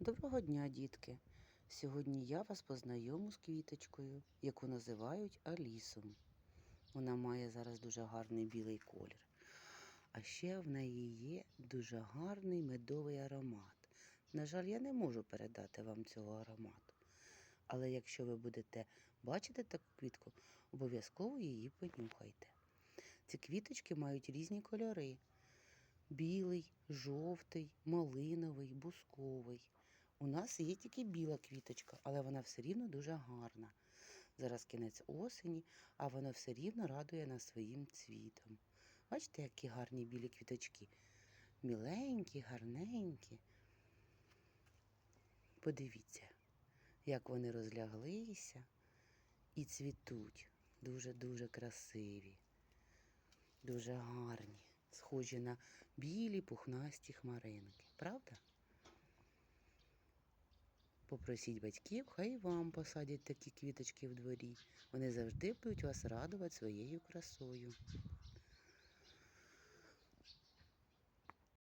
Доброго дня, дітки! Сьогодні я вас познайому з квіточкою, яку називають Алісом. Вона має зараз дуже гарний білий колір. А ще в неї є дуже гарний медовий аромат. На жаль, я не можу передати вам цього аромату. Але якщо ви будете бачити таку квітку, обов'язково її понюхайте. Ці квіточки мають різні кольори: білий, жовтий, малиновий, бусковий. У нас є тільки біла квіточка, але вона все рівно дуже гарна. Зараз кінець осені, а вона все рівно радує нас своїм цвітом. Бачите, які гарні білі квіточки. Міленькі, гарненькі. Подивіться, як вони розляглися і цвітуть. Дуже-дуже красиві, дуже гарні, схожі на білі пухнасті хмаринки. Правда? Попросіть батьків, хай вам посадять такі квіточки в дворі. Вони завжди будуть вас радувати своєю красою.